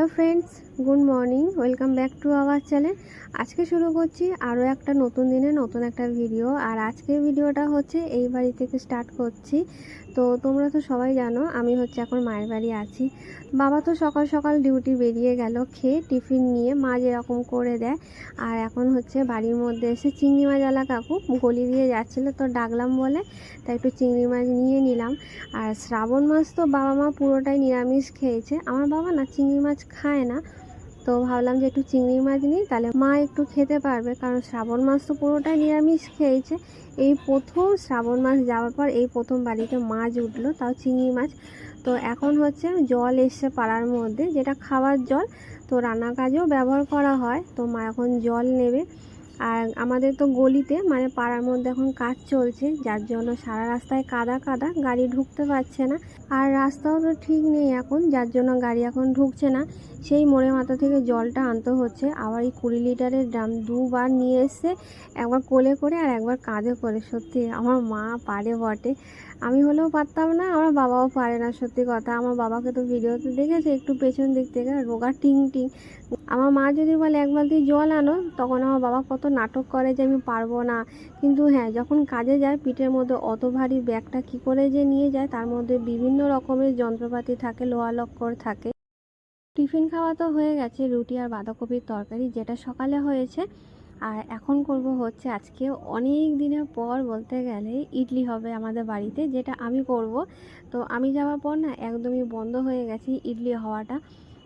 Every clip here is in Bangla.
Hello friends good morning, welcome back to our channel. আজকে শুরু করছি আরও একটা নতুন দিনে নতুন একটা ভিডিও, আর আজকের ভিডিওটা হচ্ছে এই বাড়ি থেকে স্টার্ট করছি। তো তোমরা তো সবাই জানো, আমি হচ্ছে এখন মায়ের বাড়ি আছি। বাবা তো সকাল সকাল ডিউটি বেরিয়ে গেল, খেয়ে টিফিন নিয়ে মা যেরকম করে দেয়। আর এখন হচ্ছে বাড়ির মধ্যে এসে চিংড়ি মাছ আলা কাকু গলি দিয়ে যাচ্ছিল, তো ডাকলাম বলে তাই একটু চিংড়ি মাছ নিয়ে নিলাম। আর শ্রাবণ মাস তো বাবা মা পুরোটাই নিরামিষ খেয়েছে। আমার বাবা না চিংড়ি মাছ খায় না তো ভাবলাম যে একটু চিংড়ি মাছ নিই, তাহলে মা একটু খেতে পারবে, কারণ শ্রাবণ মাছ তো পুরোটাই নিরামিষ খেয়েছে। এই প্রথম শ্রাবণ মাস যাওয়ার পর এই প্রথম বাড়িতে মাছ উঠল, তাও চিংড়ি মাছ। তো এখন হচ্ছে জল এসছে পাড়ার মধ্যে, যেটা খাওয়ার জল। তো রান্না কাজেও ব্যবহার করা হয়, তো মা এখন জল নেবে। আর আমাদের তো গলিতে মানে পাড়ার মধ্যে এখন কাজ চলছে, যার জন্য সারা রাস্তায় কাদা কাদা, গাড়ি ঢুকতে পারছে না। আর রাস্তাও তো ঠিক নেই এখন, যার জন্য গাড়ি এখন ঢুকছে না। সেই মোড়ে মাথা থেকে জলটা আনতে হচ্ছে। আবার এই কুড়ি লিটারের ড্রাম দুবার নিয়ে এসছে একবার কোলে করে আর একবার কাঁধে করে। সত্যি, আমার মা পারে বটে। আমি হলেও পারতাম না, আমার বাবাও পারে না, সত্যি কথা। আমার বাবাকে তো ভিডিওতে দেখেছে, একটু পেছন দিক থেকে, রোগা টিং টিং। আমার মা যদি বলে, এক বালতি জল আনো, তখন আমার বাবা কত নাটক করে যে আমি পারব না। কিন্তু হ্যাঁ যখন কাজে যায়, পিঠের মধ্যে অত ভারী ব্যাগটা কি করে যে নিয়ে যায়, তার মধ্যে বিভিন্ন রকমের যন্ত্রপাতি থাকে, লোহা লক্কর থাকে। টিফিন খাওয়া তো হয়ে গেছে, রুটি আর বাঁধাকপির তরকারি যেটা সকালে হয়েছে। আর এখন করব হচ্ছে আজকে অনেক দিনের পর বলতে গেলে ইডলি হবে আমাদের বাড়িতে, যেটা আমি করব। তো আমি যাওয়ার পর না একদমই বন্ধ হয়ে গেছে ইডলি হওয়াটা।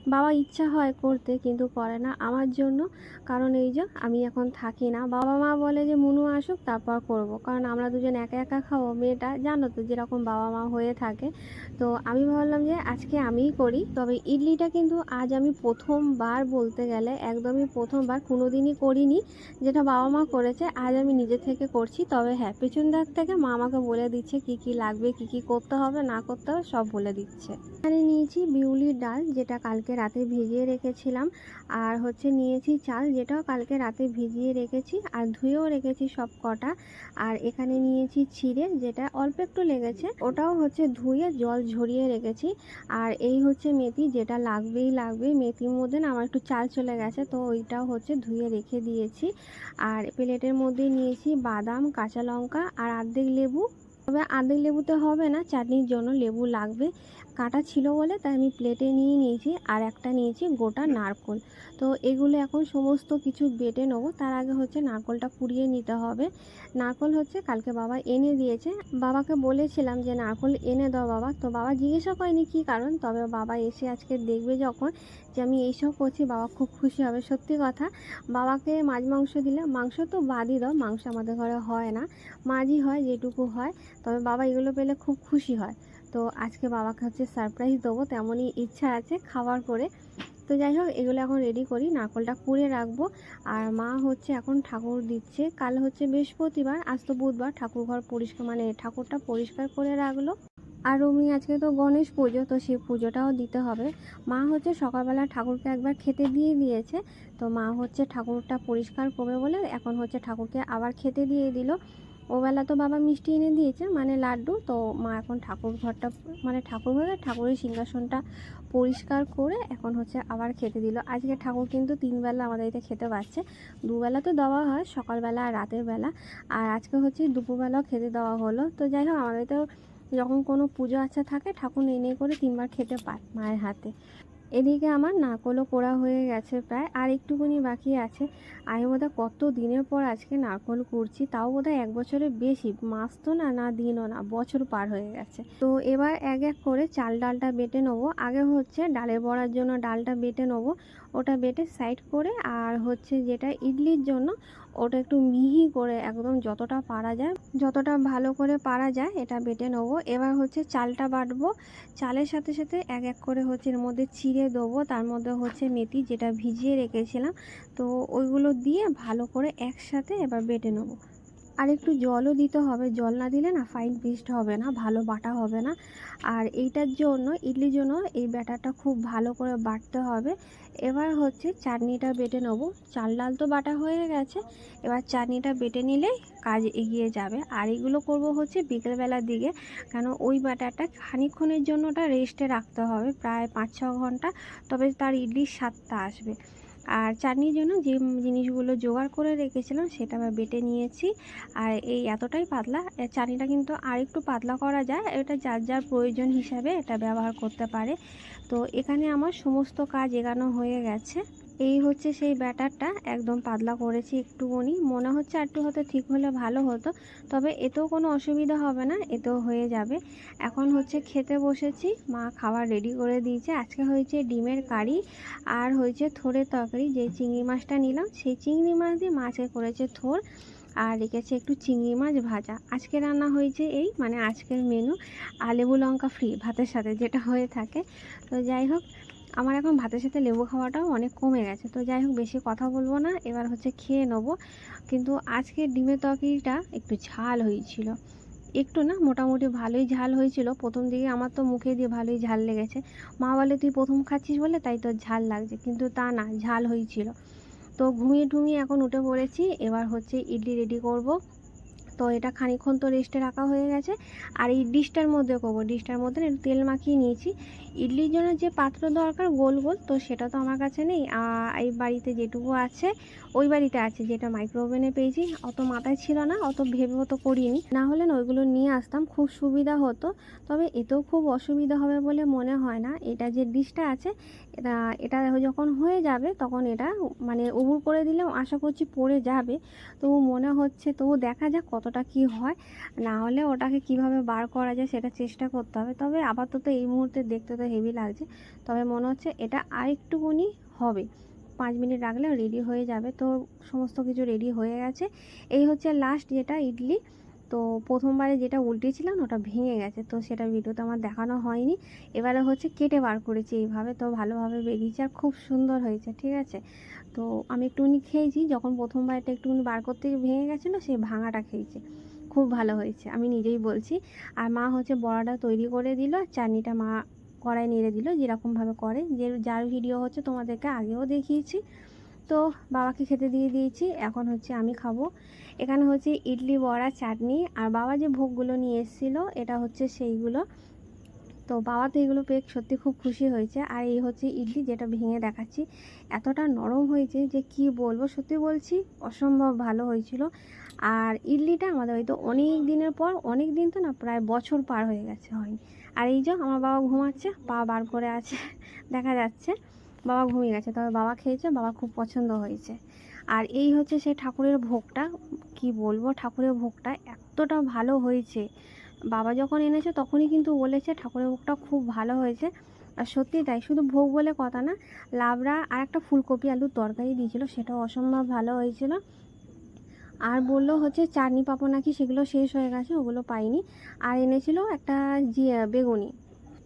বাবা ইচ্ছা হয় করতে কিন্তু করে না আমার জন্য। কারণ এই যে আমি এখন থাকি না। বাবা মা বলে যে, মুনু আসুক, তারপর করব। কারণ আমরা দুজন একা একা খাব মেয়েটা, জানো তো যেরকম বাবা মা হয়ে থাকে। তো আমি ভাবলাম যে, আজকে আমিই করি। তবে ইডলিটা কিন্তু আজ আমি প্রথমবার বলতে গেলে, একদমই প্রথমবার কোনো দিনই করিনি। যেটা বাবা মা করেছে, আজ আমি নিজে থেকে করছি। তবে হ্যাঁ পেছন দিক থেকে মা আমাকে বলে দিচ্ছে কি কি লাগবে, কি কি করতে হবে, না করতে হবে, সব বলে দিচ্ছে। এখানে নিয়েছি বিউলির ডাল, যেটা কালকে রাতে ভিজিয়ে রেখেছিলাম। আর হচ্ছে নিয়েছি চাল, যেটাও কালকে রাতে ভিজিয়ে রেখেছি। আর ধুয়েও রেখেছি সব কটা। আর এখানে নিয়েছি চিড়ে যেটা অল্প একটু লেগেছে, ওটাও হচ্ছে ধুয়ে জল ঝরিয়ে রেখেছি। আর এই হচ্ছে মেথি, যেটা লাগবেই লাগবে। মেথির মধ্যে না আমার একটু চাল চলে গেছে, তো ওইটাও হচ্ছে ধুয়ে রেখে দিয়েছি। আর প্লেটের মধ্যে নিয়েছি বাদাম, কাঁচা লঙ্কা আর অর্ধেক লেবু। তবে অর্ধেক লেবুতে হবে না, চাটনির জন্য লেবু লাগবে। কাটা ছিল বলে তাই আমি প্লেটে নিয়ে নিয়েছি আর একটা নিয়েছি গোটা নারকোল। তো এগুলো এখন সমস্ত কিছু বেটে নেব। তার আগে হচ্ছে নারকোলটা কুড়িয়ে নিতে হবে। নারকোল হচ্ছে কালকে বাবা এনে দিয়েছে। বাবাকে বলেছিলাম যে, নারকোল এনে দাও বাবা। তো বাবা জিজ্ঞাসা করেনি কী কারণ? তবে বাবা এসে আজকে দেখবে যখন যে আমি এইসব করছি, বাবা খুব খুশি হবে। সত্যি কথা, বাবাকে মাছ মাংস দিলে, মাংস তো বাদই দাও, মাংস আমাদের ঘরে হয় না। মাছই হয়, যেটুকু হয়। তবে বাবা এগুলো পেলে খুব খুশি হয়। তো আজকে বাবাকে হচ্ছে সারপ্রাইজ দেবো, তেমনই ইচ্ছা আছে খাওয়ার করে। তো যাই হোক, এগুলো এখন রেডি করি, নারকলটা কুড়ে রাখব। আর মা হচ্ছে এখন ঠাকুর দিচ্ছে। কাল হচ্ছে বৃহস্পতিবার, আজ তো বুধবার, ঠাকুর ঘর পরিষ্কার মানে ঠাকুরটা পরিষ্কার করে রাখল। আর অমনি আজকে তো গণেশ পুজো, তো সেই পুজোটাও দিতে হবে। মা হচ্ছে সকালবেলা ঠাকুরকে একবার খেতে দিয়ে দিয়েছে। তো মা হচ্ছে ঠাকুরটা পরিষ্কার করবে বলে এখন হচ্ছে ঠাকুরকে আবার খেতে দিয়ে দিল। ওবেলা তো বাবা মিষ্টি এনে দিয়েছে মানে লাড্ডু। তো মা এখন ঠাকুর ঘরটা মানে ঠাকুর ঘরে ঠাকুরের সিংহাসনটা পরিষ্কার করে এখন হচ্ছে আবার খেতে দিল। আজকে ঠাকুর কিন্তু তিনবেলা আমাদের এতে খেতে পাচ্ছে দুবেলা তো দেওয়া হয়, সকালবেলা আর রাতের বেলা। আর আজকে হচ্ছে দুপুরবেলাও খেতে দেওয়া হলো। তো যাই হোক, আমাদের তো যখন কোনো পুজো আচ্ছা থাকে, ঠাকুর নেই করে তিনবার খেতে পায় মায়ের হাতে। এদিকে আমার নারকলও পোড়া হয়ে গেছে প্রায়, আর একটুখানি বাকি আছে। আমি বোধহয় কত দিনের পর আজকে নারকল কুড়ছি, তাও বোধহয় এক বছরের বেশি। মাস তো না না দিনও না, বছর পার হয়ে গেছে। তো এবার এক এক করে চাল ডালটা বেটে নেব। আগে হচ্ছে ডালের বড়ার জন্য ডালটা বেটে নেব। ওটা বেটে সাইড করে, আর হচ্ছে যেটা ইডলির জন্য ওটা একটু মিহি করে একদম যতটা পারা যায়, যতটা ভালো করে পারা যায় এটা বেটে নেব। এবার হচ্ছে চালটা বাটবো। চালের সাথে সাথে এক এক করে হচ্ছে এর মধ্যে চিড়ে দেবো। তার মধ্যে হচ্ছে মেথি যেটা ভিজিয়ে রেখেছিলাম, তো ওইগুলো দিয়ে ভালো করে একসাথে এবার বেটে নেব। আর একটু জলও দিতে হবে। জল না দিলে না ফাইন পেস্ট হবে না, ভালো বাটা হবে না। আর এইটার জন্য, ইডলির জন্য এই ব্যাটারটা খুব ভালো করে বাটতে হবে। এবার হচ্ছে চাটনিটা বেটে নেব। চাল ডাল তো বাটা হয়ে গেছে। এবার চাটনিটা বেটে নিলেই কাজ এগিয়ে যাবে। আর এগুলো করব হচ্ছে বিকেলবেলার দিকে। কেন ওই ব্যাটারটা খানিকক্ষণের জন্য ওটা রেস্টে রাখতে হবে। প্রায় পাঁচ ছ ঘণ্টা, তবে তার ইডলির স্বাদটা আসবে। আর চাটনির জন্য যে জিনিসগুলো জোগাড় করে রেখেছিলাম সেটা আমি বেটে নিয়েছি। আর এই এতটাই পাতলা চাটনিটা কিন্তু আর একটু পাতলা করা যায়, এটা যার যার প্রয়োজন হিসাবে এটা ব্যবহার করতে পারে। তো এখানে আমার সমস্ত কাজ এগানো হয়ে গেছে। এই হচ্ছে সেই ব্যাটারটা, একদম পাতলা করেছি একটুখানি। মনে হচ্ছে একটু হয়তো ঠিক হলে ভালো হতো, তবে এতেও কোনো অসুবিধা হবে না, এতেও হয়ে যাবে। এখন হচ্ছে খেতে বসেছি, মা খাবার রেডি করে দিয়েছে। আজকে হয়েছে ডিমের কারি আর হয়েছে থোড়ের তরকারি। যে চিংড়ি মাছটা নিলাম, সেই চিংড়ি মাছ দিয়ে মাছে করেছে থোর আর রেখেছে একটু চিংড়ি মাছ ভাজা। আজকে রান্না হয়েছে এই মানে আজকের মেনু আর লেবু লঙ্কা ফ্রি ভাতের সাথে যেটা হয়ে থাকে। তো যাই হোক আমার এখন ভাতের সাথে লেবু খাওয়াটাও অনেক কমে গেছে। তো যাই হোক, বেশি কথা বলব না। এবার হচ্ছে খেয়ে নেব। কিন্তু আজকে ডিমের তরকারিটা একটু ঝাল হয়েছিল। একটু না, মোটামুটি ভালোই ঝাল হয়েছিল। প্রথম দিকে আমার তো মুখে দিয়ে ভালোই ঝাল লেগেছে। মা বলে, তুই প্রথম খাচ্ছিস বলে, তাই তোর ঝাল লাগছে। কিন্তু তা না, ঝাল হয়েছিল। তো ঘুমিয়ে ঠুমিয়ে এখন উঠে পড়েছি। এবার হচ্ছে ইডলি রেডি করব। তো এটা খানিকক্ষণ তো রেস্টে রাখা হয়ে গেছে। আর এই ডিশটার মধ্যে করব। ডিশটার মধ্যে তেল মাখিয়ে নিয়েছি। ইডলির জন্য যে পাত্র দরকার গোল গোল, তো সেটা তো আমার কাছে নেই। এই বাড়িতে যেটুকু আছে, ওই বাড়িতে আছে যেটা মাইক্রো ওভেনে পেয়েছি। অত মাথায় ছিল না, অত ভেবে অত করিনি। না হলে ওইগুলো নিয়ে আসতাম, খুব সুবিধা হতো। তবে এতেও খুব অসুবিধা হবে বলে মনে হয় না। এটা যে ডিশটা আছে এটা যখন হয়ে যাবে, তখন এটা মানে উবুর করে দিলেও আশা করছি পড়ে যাবে। তবু মনে হচ্ছে, তবু দেখা যাক কতটা কি হয়। না হলে ওটাকে কীভাবে বার করা যায়, সেটা চেষ্টা করতে হবে। তবে আপাতত এই মুহূর্তে দেখতে তো হেভি লাগছে। তবে মনে হচ্ছে এটা আরেকটুকুনি হবে। পাঁচ মিনিট রাখলে রেডি হয়ে যাবে। তো সমস্ত কিছু রেডি হয়ে গেছে। এই হচ্ছে লাস্ট যেটা ইডলি। তো প্রথমবারে যেটা উল্টেছিলাম, ওটা ভেঙে গেছে। তো সেটা ভিডিওতে আমার দেখানো হয়নি। এবারে হচ্ছে কেটে বার করেছি এইভাবে। তো ভালোভাবে বেরিয়েছে আর খুব সুন্দর হয়েছে, ঠিক আছে? তো আমি একটুখানি খেয়েছি। যখন প্রথমবার এটা একটুখানি বার করতে ভেঙে গেছিল, সেই ভাঙাটা খেয়েছে। খুব ভালো হয়েছে, আমি নিজেই বলছি। আর মা হচ্ছে বড়াটা তৈরি করে দিল। আর চাটনিটা মা কড়াই নেড়ে দিল, যেরকমভাবে করে। যে যার ভিডিও হচ্ছে তোমাদেরকে আগেও দেখিয়েছি। তো বাবাকে খেতে দিয়ে দিয়েছি। এখন হচ্ছে আমি খাব। এখানে হচ্ছে ইডলি, বড়া, চাটনি আর বাবা যে ভোগগুলো নিয়ে এসেছিল, এটা হচ্ছে সেইগুলো। তো বাবা তো এগুলো পেয়ে সত্যি খুব খুশি হয়েছে। আর এই হচ্ছে ইডলি যেটা ভেঙে দেখাচ্ছি। এতটা নরম হয়েছে যে কি বলব, সত্যি বলছি, অসম্ভব ভালো হয়েছিল। আর ইডলিটা আমাদের হয়তো অনেক দিনের পর, অনেক দিন তো না, প্রায় বছর পার হয়ে গেছে হয়নি। আর এই যে আমার বাবা ঘুমাচ্ছে পা বার করে আছে, দেখা যাচ্ছে, বাবা ঘুমিয়ে গেছে। তবে বাবা খেয়েছে, বাবা খুব পছন্দ হয়েছে। আর এই হচ্ছে সেই ঠাকুরের ভোগটা, কি বলব, ঠাকুরের ভোগটা এতটা ভালো হয়েছে। বাবা যখন এনেছে তখনই কিন্তু বলেছে ঠাকুরের ভোগটা খুব ভালো হয়েছে। আর সত্যি তাই, শুধু ভোগ বলে কথা না, লাবড়া আর একটা ফুলকপি আলুর তরকারি দিয়েছিল, সেটাও অসম্ভব ভালো হয়েছিল। আর বলল হচ্ছে চাটনি পাপো নাকি সেগুলো শেষ হয়ে গেছে, ওগুলো পাইনি। আর এনেছিল একটা বেগুনি।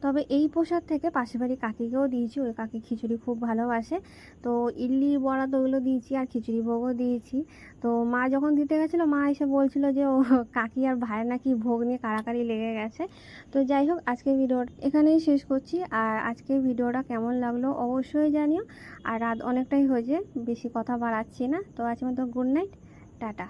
তবে এই প্রসাদ থেকে পাশের বাড়ি কাকিকেও দিয়েছি, ওই কাকি খিচুড়ি খুব ভালোবাসে। তো ইডলি বড়া তো ওগুলো দিয়েছি আর খিচুড়ি ভোগও দিয়েছি। তো মা যখন দিতে গেছিল, মা এসে বলছিল যে, ও, কাকি আর ভাইয়ের নাকি ভোগ নিয়ে কাড়াকাড়ি লেগে গেছে। তো যাই হোক, আজকের ভিডিওটা এখানেই শেষ করছি। আর আজকের ভিডিওটা কেমন লাগল অবশ্যই জানিও। আর রাত অনেকটাই হয়েছে, বেশি কথা বাড়াচ্ছি না। তো আজ মতো গুড নাইট। টাটা।